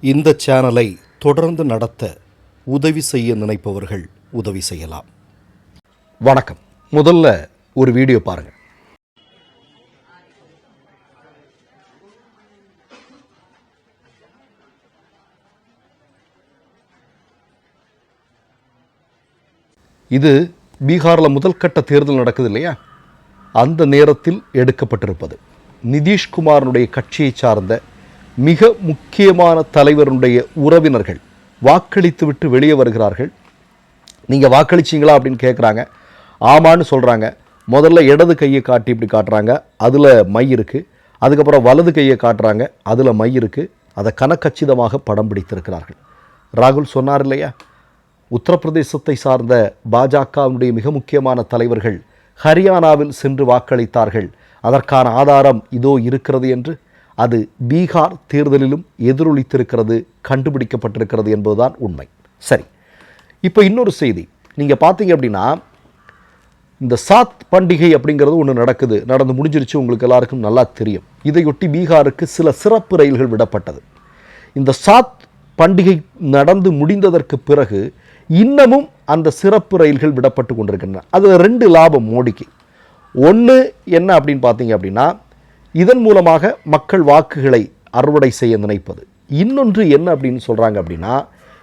இந்த சேனலை தொடர்ந்து நடத்த உதவி செய்ய நினைப்பவர்கள் உதவி செய்யலாம். வணக்கம். முதல்ல ஒரு வீடியோ பாருங்க. இது பீகாரில் முதல் கட்ட தேர்தல் நடக்குது இல்லையா? அந்த நேரத்தில் எடுக்கப்பட்டிருப்பது. நிதிஷ்குமாரனுடைய கட்சியை சார்ந்த மிக முக்கியமான தலைவருடைய உறவினர்கள் வாக்களித்துவிட்டு வெளியே வருகிறார்கள். நீங்கள் வாக்களிச்சீங்களா அப்படின்னு கேட்குறாங்க ஆமான்னு சொல்கிறாங்க முதல்ல இடது கையை காட்டி இப்படி காட்டுறாங்க. அதில் மை இருக்குது அதுக்கப்புறம் வலது கையை காட்டுறாங்க. அதில் மை இருக்குது அதை கனக்கச்சிதமாக படம் பிடித்திருக்கிறார்கள். ராகுல் சொன்னார் இல்லையா? உத்தரப்பிரதேசத்தை சார்ந்த பாஜகவினுடைய மிக முக்கியமான தலைவர்கள் ஹரியானாவில் சென்று வாக்களித்தார்கள். அதற்கான ஆதாரம் இதோ இருக்கிறது என்று அது பீகார் தேர்தலிலும் எதிரொலித்திருக்கிறது கண்டுபிடிக்கப்பட்டிருக்கிறது என்பதுதான் உண்மை. சரி இப்போ இன்னொரு செய்தி. நீங்கள் பார்த்தீங்க அப்படின்னா இந்த சாத் பண்டிகை அப்படிங்கிறது ஒன்று நடக்குது. நடந்து முடிஞ்சிருச்சு உங்களுக்கு எல்லாருக்கும் நல்லா தெரியும். இதையொட்டி பீகாருக்கு சில சிறப்பு ரயில்கள் விடப்பட்டது. இந்த சாத் பண்டிகை நடந்து முடிந்ததற்கு பிறகு இன்னமும் அந்த சிறப்பு ரயில்கள் விடப்பட்டு கொண்டிருக்கின்றன. அது ரெண்டு லாபம் மோடிக்கு. ஒன்று என்ன அப்படின்னு பார்த்தீங்க அப்படின்னா இதன் மூலமாக மக்கள் வாக்குகளை அறுவடை செய்ய நினைப்பது. இன்னொன்று என்ன அப்படின்னு சொல்கிறாங்க அப்படின்னா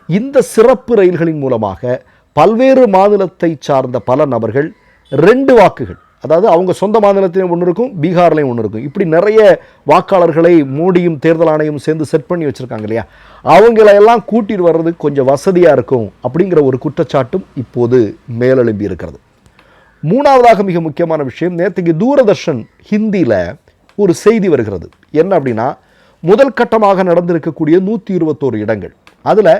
இந்த சிறப்பு ரயில்களின் மூலமாக பல்வேறு மாநிலத்தை சார்ந்த பல நபர்கள் ரெண்டு வாக்குகள் அதாவது அவங்க சொந்த மாநிலத்திலையும் ஒன்று இருக்கும் பீகார்லையும் ஒன்று இருக்கும். இப்படி நிறைய வாக்காளர்களை மோடியும் தேர்தல் ஆணையம் சேர்ந்து செட் பண்ணி வச்சுருக்காங்க இல்லையா? அவங்களையெல்லாம் கூட்டிட்டு வர்றது கொஞ்சம் வசதியாக இருக்கும் அப்படிங்கிற ஒரு குற்றச்சாட்டும் இப்போது மேலெழும்பி இருக்கிறது. மூணாவதாக மிக முக்கியமான விஷயம் நேற்றுக்கு தூரதர்ஷன் ஹிந்தியில் ஒரு செய்தி வருகிறது. என்ன அப்படின்னா முதல் கட்டமாக நடந்திருக்கக்கூடிய நூற்றி இருபத்தோரு இடங்கள். அதில்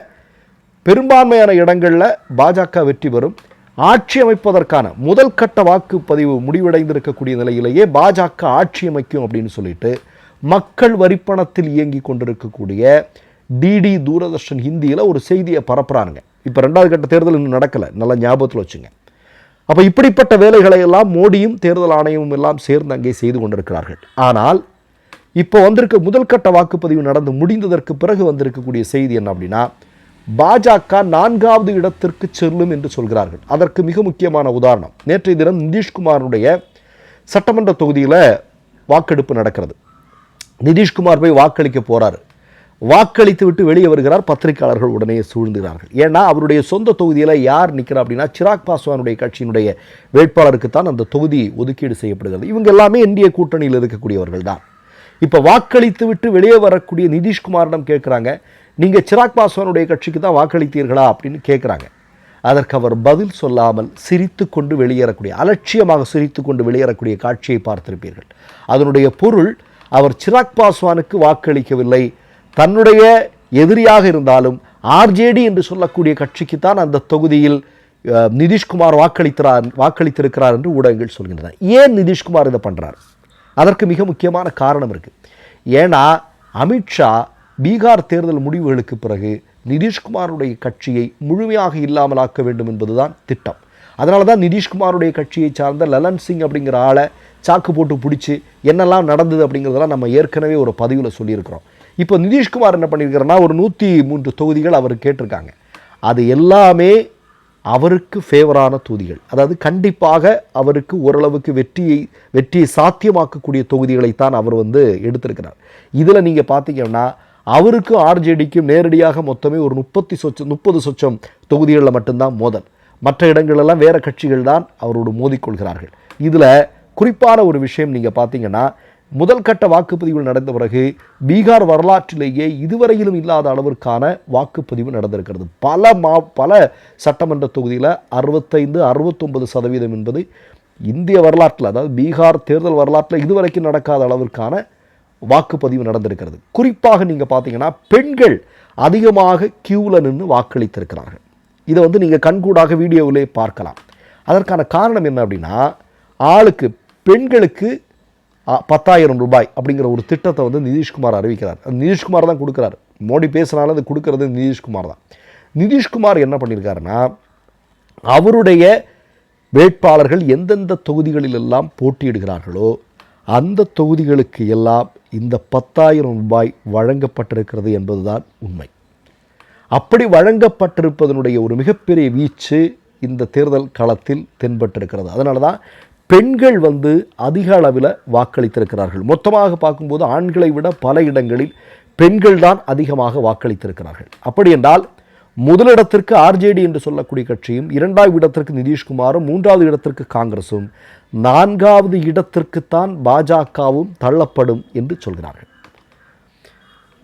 பெரும்பான்மையான இடங்களில் பாஜக வெற்றி பெறும். ஆட்சி அமைப்பதற்கான முதல் கட்ட வாக்குப்பதிவு முடிவடைந்திருக்கக்கூடிய நிலையிலேயே பாஜக ஆட்சி அமைக்கும் அப்படின்னு சொல்லிட்டு மக்கள் வரிப்பணத்தில் இயங்கி கொண்டிருக்கக்கூடிய டிடி தூரதர்ஷன் ஹிந்தியில் ஒரு செய்தியை பரப்புகிறானுங்க இப்போ ரெண்டாவது கட்ட தேர்தல் இன்னும் நடக்கலை. நல்லா ஞாபகத்தில் வச்சுங்க. அப்போ இப்படிப்பட்ட வேலைகளை எல்லாம் மோடியும் தேர்தல் ஆணையமும் எல்லாம் சேர்ந்து அங்கே செய்து கொண்டிருக்கிறார்கள். ஆனால் இப்போ வந்திருக்க முதல் கட்ட வாக்குப்பதிவு நடந்து முடிந்ததற்கு பிறகு வந்திருக்கக்கூடிய செய்தி என்ன அப்படின்னா பாஜக நான்காவது இடத்திற்கு செல்லும் என்று சொல்கிறார்கள். அதற்கு மிக முக்கியமான உதாரணம் நேற்றைய தினம் நிதிஷ்குமாருடைய சட்டமன்ற தொகுதியில் வாக்கெடுப்பு நடக்கிறது. நிதிஷ்குமார் போய் வாக்களிக்க போகிறார் வாக்களித்து விட்டு வெளியே வருகிறார். பத்திரிகையாளர்கள் உடனே சூழ்ந்துகிறார்கள். ஏன்னா அவருடைய சொந்த தொகுதியில் யார் நிற்கிறா அப்படின்னா சிராக் பாஸ்வானுடைய கட்சியினுடைய வேட்பாளருக்கு தான் அந்த தொகுதி ஒதுக்கீடு செய்யப்படுகிறது. இவங்க எல்லாமே இந்திய கூட்டணியில் இருக்கக்கூடியவர்கள் தான். இப்போ வாக்களித்து விட்டு வெளியே வரக்கூடிய நிதிஷ்குமாரிடம் கேட்குறாங்க நீங்கள் சிராக் பாஸ்வானுடைய கட்சிக்கு தான் வாக்களித்தீர்களா? அப்படின்னு கேட்குறாங்க அதற்கு அவர் பதில் சொல்லாமல் சிரித்து கொண்டு வெளியேறக்கூடிய அலட்சியமாக சிரித்து கொண்டு வெளியேறக்கூடிய காட்சியை பார்த்திருப்பீர்கள். அதனுடைய பொருள் அவர் சிராக் பாஸ்வானுக்கு வாக்களிக்கவில்லை தன்னுடைய எதிரியாக இருந்தாலும் ஆர்ஜேடி என்று சொல்லக்கூடிய கட்சிக்கு தான் அந்த தொகுதியில் நிதிஷ்குமார் வாக்களித்தார் வாக்களித்திருக்கிறார் என்று ஊடகங்கள் சொல்கின்றன. ஏன் நிதிஷ்குமார் இதை பண்ணுறார் அதற்கு மிக முக்கியமான காரணம் இருக்குது ஏன்னா அமித்ஷா பீகார் தேர்தல் முடிவுகளுக்கு பிறகு நிதிஷ்குமாருடைய கட்சியை முழுமையாக இல்லாமலாக்க வேண்டும் என்பதுதான் திட்டம். அதனால தான் நிதிஷ்குமாருடைய கட்சியை சார்ந்த லலன் சிங் அப்படிங்கிற ஆளை சாக்கு போட்டு பிடிச்சி என்னெல்லாம் நடந்தது அப்படிங்கிறதெல்லாம் நம்ம ஏற்கனவே ஒரு பதிவில் சொல்லியிருக்கிறோம். இப்போ நிதிஷ்குமார் என்ன பண்ணியிருக்காருன்னா ஒரு நூற்றி மூன்று தொகுதிகள் அவர் கேட்டிருக்காங்க. அது எல்லாமே அவருக்கு ஃபேவரான தொகுதிகள். அதாவது கண்டிப்பாக அவருக்கு ஓரளவுக்கு வெற்றியை வெற்றியை சாத்தியமாக்கக்கூடிய தொகுதிகளைத்தான் அவர் வந்து எடுத்திருக்கிறார். இதில் நீங்கள் பார்த்தீங்கன்னா அவருக்கும் ஆர்ஜேடிக்கும் நேரடியாக மொத்தமே ஒரு முப்பத்தி சொச்சம் முப்பது சொச்சம் தொகுதிகளில் மட்டும்தான் மோதல். மற்ற இடங்களெல்லாம் வேறு கட்சிகள் தான் அவரோடு மோதிக்கொள்கிறார்கள். இதில் குறிப்பான ஒரு விஷயம் நீங்கள் பார்த்தீங்கன்னா முதல் கட்ட வாக்குப்பதிவு நடந்த பிறகு பீகார் வரலாற்றிலேயே இதுவரையிலும் இல்லாத அளவிற்கான வாக்குப்பதிவு நடந்திருக்கிறது. பல மா பல சட்டமன்ற தொகுதியில் அறுபத்தைந்து அறுபத்தொன்பது சதவீதம் என்பது இந்திய வரலாற்றில் அதாவது பீகார் தேர்தல் வரலாற்றில் இதுவரைக்கும் நடக்காத அளவிற்கான வாக்குப்பதிவு நடந்திருக்கிறது. குறிப்பாக நீங்கள் பார்த்தீங்கன்னா பெண்கள் அதிகமாக கியூவில் நின்று வாக்களித்திருக்கிறார்கள். இதை வந்து நீங்கள் கண்கூடாக வீடியோவிலே பார்க்கலாம். அதற்கான காரணம் என்ன அப்படின்னா ஆளுக்கு பெண்களுக்கு பத்தாயிரம் ரூபாய் அப்படிங்கிற ஒரு திட்டத்தை வந்து நிதிஷ்குமார் அறிவிக்கிறார். அது நிதிஷ்குமார் தான் கொடுக்குறாரு. மோடி பேசுனாலும் அது கொடுக்கறது நிதிஷ்குமார் தான். நிதிஷ்குமார் என்ன பண்ணியிருக்காருன்னா அவருடைய வேட்பாளர்கள் எந்தெந்த தொகுதிகளில் எல்லாம் போட்டியிடுகிறார்களோ அந்த தொகுதிகளுக்கு எல்லாம் இந்த பத்தாயிரம் ரூபாய் வழங்கப்பட்டிருக்கிறது என்பதுதான் உண்மை. அப்படி வழங்கப்பட்டிருப்பதனுடைய ஒரு மிகப்பெரிய வீச்சு இந்த தேர்தல் களத்தில் தென்பட்டிருக்கிறது. அதனால தான் பெண்கள் வந்து அதிக அளவில் வாக்களித்திருக்கிறார்கள். மொத்தமாக பார்க்கும்போது ஆண்களை விட பல இடங்களில் பெண்கள் தான் அதிகமாக வாக்களித்திருக்கிறார்கள். அப்படி என்றால் முதலிடத்திற்கு ஆர்ஜேடி என்று சொல்லக்கூடிய கட்சியும் இரண்டாவது இடத்திற்கு நிதிஷ்குமாரும் மூன்றாவது இடத்திற்கு காங்கிரசும் நான்காவது இடத்திற்குத்தான் பாஜகவும் தள்ளப்படும் என்று சொல்கிறார்கள்.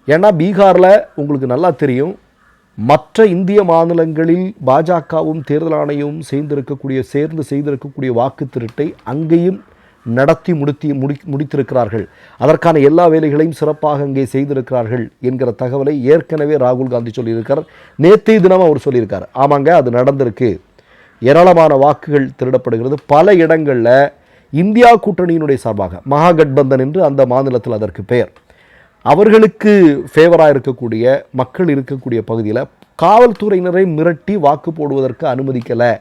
ஏன்னா பீகாரில் உங்களுக்கு நல்லா தெரியும் மற்ற இந்திய மாநிலங்களில் பாஜகவும் தேர்தல் ஆணையமும் சேர்ந்திருக்கக்கூடிய சேர்ந்து செய்திருக்கக்கூடிய வாக்கு திருட்டை அங்கேயும் நடத்தி முடித்தி முடி முடித்திருக்கிறார்கள். அதற்கான எல்லா வேலைகளையும் சிறப்பாக அங்கே செய்திருக்கிறார்கள் என்கிற தகவலை ஏற்கனவே ராகுல் காந்தி சொல்லியிருக்கார். நேற்றைய தினம் அவர் சொல்லியிருக்கார். ஆமாங்க அது நடந்திருக்கு. ஏராளமான வாக்குகள் திருடப்படுகிறது. பல இடங்களில் இந்தியா கூட்டணியினுடைய சார்பாக மகாகட்பந்தன் என்று அந்த மாநிலத்தில் அதற்கு பெயர். அவர்களுக்கு ஃபேவராக இருக்கக்கூடிய மக்கள் இருக்கக்கூடிய பகுதியில் காவல்துறையினரை மிரட்டி வாக்கு போடுவதற்கு அனுமதிக்கலை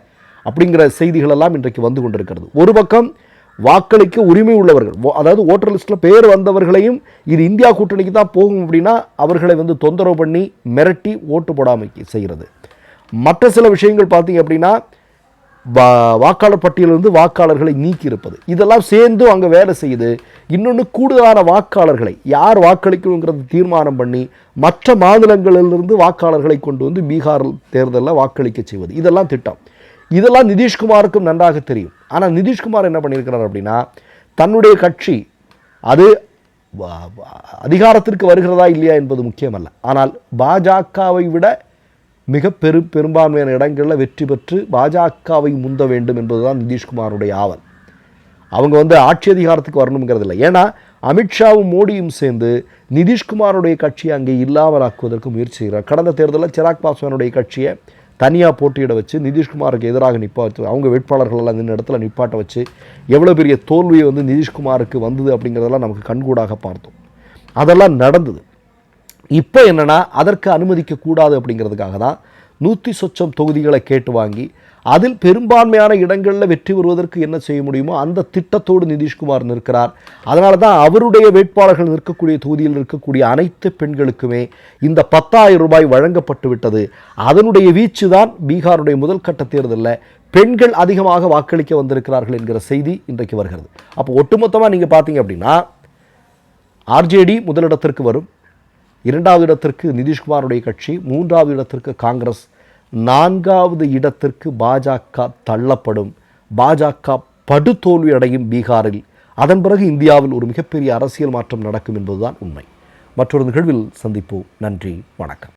அப்படிங்கிற செய்திகளெல்லாம் இன்றைக்கு வந்து கொண்டிருக்கிறது. ஒரு பக்கம் வாக்களிக்க உரிமை உள்ளவர்கள் ஓ- அதாவது ஓட்டர் லிஸ்ட்டில் பேர் வந்தவர்களையும் இது இந்தியா கூட்டணிக்கு தான் போகும் அப்படின்னா அவர்களை வந்து தொந்தரவு பண்ணி மிரட்டி ஓட்டு போடாமல் செய்கிறது. மற்ற சில விஷயங்கள் பார்த்தீங்க அப்படின்னா வா- வாக்காளர் பட்டியலிருந்து வாக்காளர்களை நீக்கி இருப்பது இதெல்லாம் சேர்ந்து அங்கே வேலை செய்யுது. இன்னொன்று கூடுதலான வாக்காளர்களை. யார் வாக்களிக்கணுங்கிறது தீர்மானம் பண்ணி மற்ற மாநிலங்களிலிருந்து வாக்காளர்களை கொண்டு வந்து பீகார் தேர்தலில் வாக்களிக்க செய்வது. இதெல்லாம் திட்டம். இதெல்லாம் நிதிஷ்குமாருக்கும் நன்றாக தெரியும். ஆனால் நிதிஷ்குமார் என்ன பண்ணியிருக்கிறார் அப்படின்னா தன்னுடைய கட்சி அது வ- அதிகாரத்திற்கு வருகிறதா இல்லையா என்பது முக்கியமல்ல. ஆனால் பாஜகவை விட மிக பெரு பெரும்பான்மையான இடங்களில் வெற்றி பெற்று பாஜகவை முந்த வேண்டும் என்பதுதான் நிதிஷ்குமாருடைய ஆவல். அவங்க வந்து ஆட்சி அதிகாரத்துக்கு வரணுங்கிறது இல்லை. ஏன்னா அமித்ஷாவும் மோடியும் சேர்ந்து நிதிஷ்குமாருடைய கட்சியை அங்கே இல்லாமலாக்குவதற்கு முயற்சி செய்கிறார். கடந்த தேர்தலில் சிராக் பாஸ்வானுடைய கட்சியை தனியாக போட்டியிட வச்சு நிதிஷ்குமாருக்கு எதிராக நிற்பா வச்சு அவங்க வேட்பாளர்கள் இந்த இடத்துல நிப்பாட்ட வச்சு எவ்வளோ பெரிய தோல்வி வந்து நிதிஷ்குமாருக்கு வந்தது அப்படிங்கிறதெல்லாம் நமக்கு கண்கூடாக பார்த்தோம். அதெல்லாம் நடந்தது. இப்போ என்னன்னா அதற்கு அனுமதிக்க கூடாது அப்படிங்கிறதுக்காக தான் நூற்றி சொச்சம் தொகுதிகளை கேட்டு வாங்கி அதில் பெரும்பான்மையான இடங்களில் வெற்றி பெறுவதற்கு என்ன செய்ய முடியுமோ அந்த திட்டத்தோடு நிதிஷ்குமார் நிற்கிறார். அதனால தான் அவருடைய வேட்பாளர்கள் நிற்கக்கூடிய தொகுதியில் இருக்கக்கூடிய அனைத்து பெண்களுக்குமே இந்த பத்தாயிரம் ரூபாய் வழங்கப்பட்டு விட்டது. அதனுடைய வீச்சு தான் பீகாருடைய முதல் கட்ட தேர்தலில் பெண்கள் அதிகமாக வாக்களிக்க வந்திருக்கிறார்கள் என்கிற செய்தி இன்றைக்கு வருகிறது. அப்போ ஒட்டுமொத்தமாக நீங்கள் பார்த்தீங்க அப்படின்னா ஆர்ஜேடி முதலிடத்திற்கு வரும். இரண்டாவது இடத்திற்கு நிதிஷ்குமாருடைய கட்சி மூன்றாவது இடத்திற்கு காங்கிரஸ் நான்காவது இடத்திற்கு பாஜக தள்ளப்படும். பாஜக படுதோல்வி அடையும் பீகாரில். அதன் பிறகு இந்தியாவில் ஒரு மிகப்பெரிய அரசியல் மாற்றம் நடக்கும் என்பதுதான் உண்மை. மற்றொரு நிகழ்வில் சந்திப்போம். நன்றி வணக்கம்.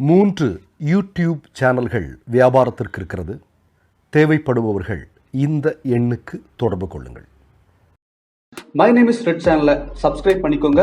மூன்று யூடியூப் சேனல்கள் வியாபாரத்திற்கு இருக்கிறது. தேவைப்படுபவர்கள் இந்த எண்ணுக்கு தொடர்பு கொள்ளுங்கள். மை நேம் இஸ் ரெட் சேனலை சப்ஸ்கிரைப் பண்ணிக்கோங்க.